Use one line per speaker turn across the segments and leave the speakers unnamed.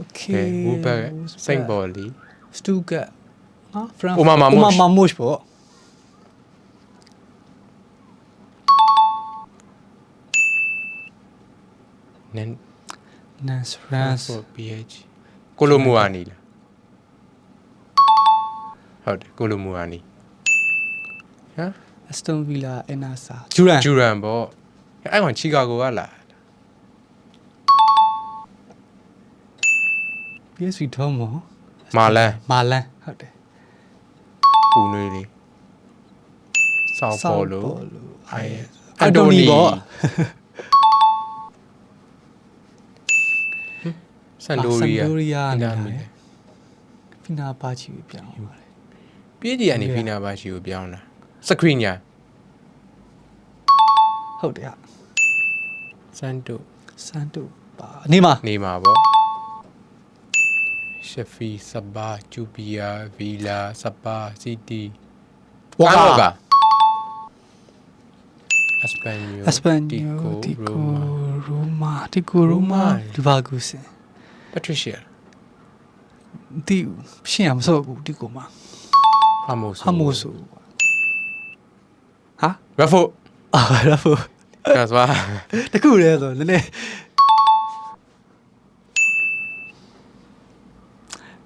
Okay
ဝူဘက်စိန့်ဘော်လီ
Stuttgart နော် France
Oma Marmouche
Oma Marmouche ပေါ့
နန်
Nantes France
for PH ကိုလိုမူအာနီလားဟုတ်တယ်ကိုလိုမူအာနီဟမ်
Aston Villa Enasa Duran
ဂျူရန်ပေါ့အဲ့ကောင်ချီကာဂိုကလာ
PSV တော့မော
မာလန်
မာလန်ဟုတ်တယ်
ပူနွေးလေးဆောက်ပေါ်လို
အိုင်
အန်တိုနီ
ပေါ့
ဆန်ဒိုရီယာ
ဆန်ဒိုရီယာ
နာ
နာ
မည်
ဖီနာပါချီကိုပြောင်းသွားတယ်
ပြည်ဒီကနေဖီနာဘာရှိကိုပြောင်းတာစခရီညာ
ဟုတ်တယ်ဟာ
စန်တို
စန်တူပါနေမှာ
နေမှာပေါ့ ရှက်ဖီစဘာကျူပီယာဗီလာစပါစီတီ
ဝါကာ
အစပန်ယို
အစပန်
တီ
ယို
ကို
တီကို
ရိုမာ
ရိုမာတီကိုရိုမာ
Roma
ဒီဘာကူစင်
ပထရစ်ရှီယာ
တီရှင်းရမစောဘူးတီကိုမှာ
ဟာမိုဆို
ဟမိုဆိုဟာ
ရဖို
အာရဖို့
ကစပါ
တခုလဲဆိုနည်းနည်း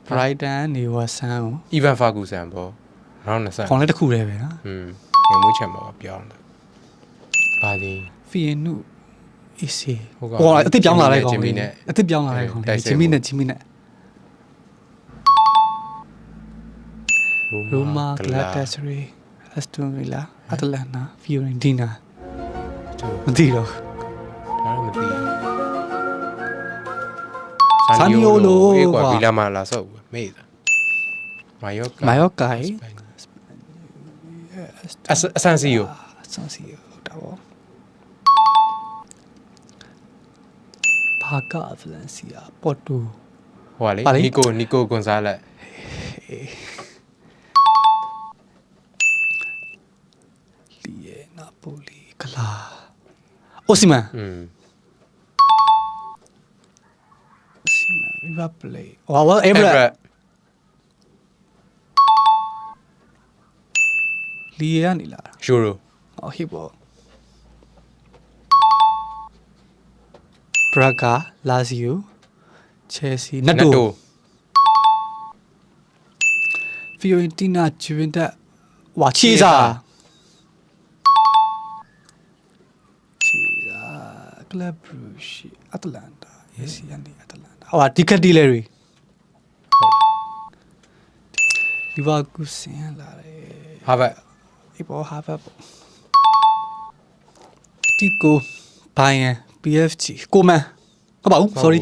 Brighton နေဝဆန်ကို
အီဗန်ဖာဂူဆန်ပေါ့ရောင်း20
ခေါင်းလဲတခုလဲပဲနော်
อืมငမွေးချံမှာပြောင်းတယ်ဘာဒီ
ဖီယန်နုအစ်စီ
ဟုတ်ကဲ့
ဟိုအစ်စ်ပြောင်းလာတဲ့ကောင်
ဂျင်မီ
လေး
နဲ့
အစ်စ်ပြောင်းလာတဲ့ကောင်
တိုက်
လေး
စစ်
ဂျင်မီ
ဖို့
နဲ့ဂျင်မီနဲ့ရိုမာဂလာတက်စရီအက်စတွန်ဗီလာအတလန်နာဖီယိုရင်ဒီနာမသိတော့ နီယိုလို
အေးကွာ
ကွာ
ဗီလာမာလာဆော့ဘူးမေ့တာမာယောကာ
မာယောကာ
အစအဆန်စီယို
ဆန်စီဟုတ်တာပေါ့ဘာကာဖလန်စီယာပေါ်တူ
ဟိုကလေ
ပါလေ
နီကိုနီကိုဂွန်ဆာလက်
လီယေနာပိုလီကလာအိုစီမန်
อืม
စီမန်ရီဗာပလေးဟောဝါအေဗရက်လီယေကနေလာတာ
ယူရို
ဟောဟိဘောဘရာဂါလာ ဇီယိုချယ်ဆီနတ်တိုဖီယိုရန်တီနာဂျူဝင်တက်ဝါချီဇာချီဇာကလပ်ဘရူရှိအတလန်တာယေစီယန်ဒီအတလန်တာဟောဒီကက်တီလဲရီဒီဘာကူစင်လာတယ်
ဟာဘတ်
ဒီဘောဟာဘတ်ပေါ့တီကိုဘိုင်ယန် PFG ကိုမန်ဟုတ်ပါဘူး sorry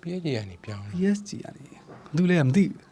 ပြည့်ကြီးကနေပြောင်းတယ်
PSG ကနေဘူးလဲမသိဘူး